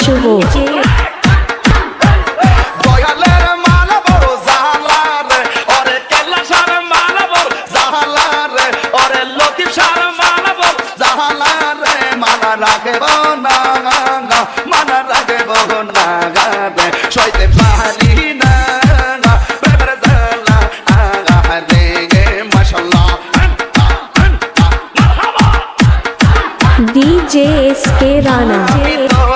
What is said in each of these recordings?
Shubho DJ SK Rana.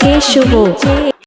queixo vou.